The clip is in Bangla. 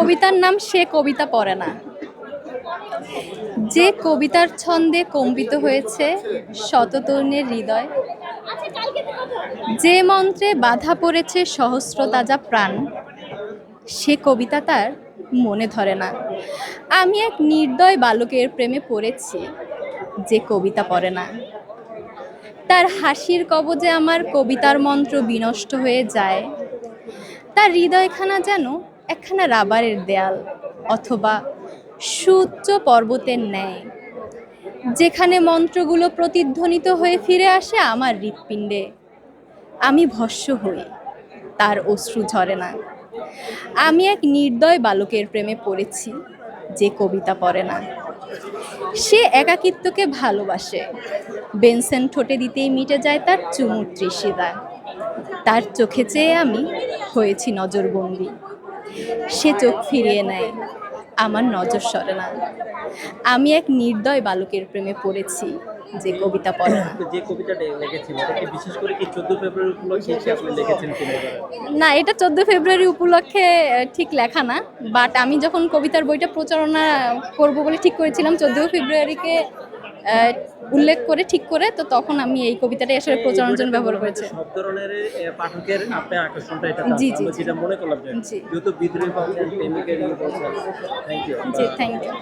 কবিতার নাম সে কবিতা পড়ে না। যে কবিতার ছন্দে কম্পিত হয়েছে শততরুণের হৃদয়, যে মন্ত্রে বাধা পড়েছে সহস্র তাজা প্রাণ, সে কবিতা তার মনে ধরে না। আমি এক নির্দয় বালকের প্রেমে পড়েছি, যে কবিতা পড়ে না। তার হাসির কবজে আমার কবিতার মন্ত্র বিনষ্ট হয়ে যায়। তার হৃদয়খানা যেন একখানা রাবারের দেয়াল অথবা সুউচ্চ পর্বতের ন্যায়। যেখানে মন্ত্রগুলো প্রতিধ্বনিত হয়ে ফিরে আসে আমার হৃৎপিণ্ডে। আমি ভস্য হই, তার অশ্রু ঝরে না। আমি এক নির্দয় বালকের প্রেমে পড়েছি, যে কবিতা পড়ে না। সে একাকিত্বকে ভালোবাসে, বেনসেন ঠোঁটে দিতেই মিটে যায় তার চুমুর তৃষিতা তার চোখে চেয়ে আমি হয়েছি নজরবন্দি। সে চোখ ফিরিয়ে নেয়। আমার নজর সরে না। আমি এক নির্দয় বালকের প্রেমে পড়েছি যে কবিতা পড়ে না। যে কবিতাটা এটা কি বিশেষ করে কি চোদ্দ ফেব্রুয়ারি উপলক্ষে আপনি লিখেছেন না এটা চোদ্দ ফেব্রুয়ারি উপলক্ষে ঠিক লেখা না। বাট আমি যখন কবিতার বইটা প্রচারণা করব বলে ঠিক করেছিলাম চোদ্দ ফেব্রুয়ারিকে আহ, উল্লেখ করে ঠিক করে তো তখন আমি এই কবিতাটাই আসলে প্রচারণ জন্য ব্যবহার করেছি। সব ধরনের পাঠকের আকর্ষণটা এটা জি, জি, যেটা মনে করলাম জি। যেহেতু বিদ্রোহী প্রেমিকের ইয়ে thank you ji thank you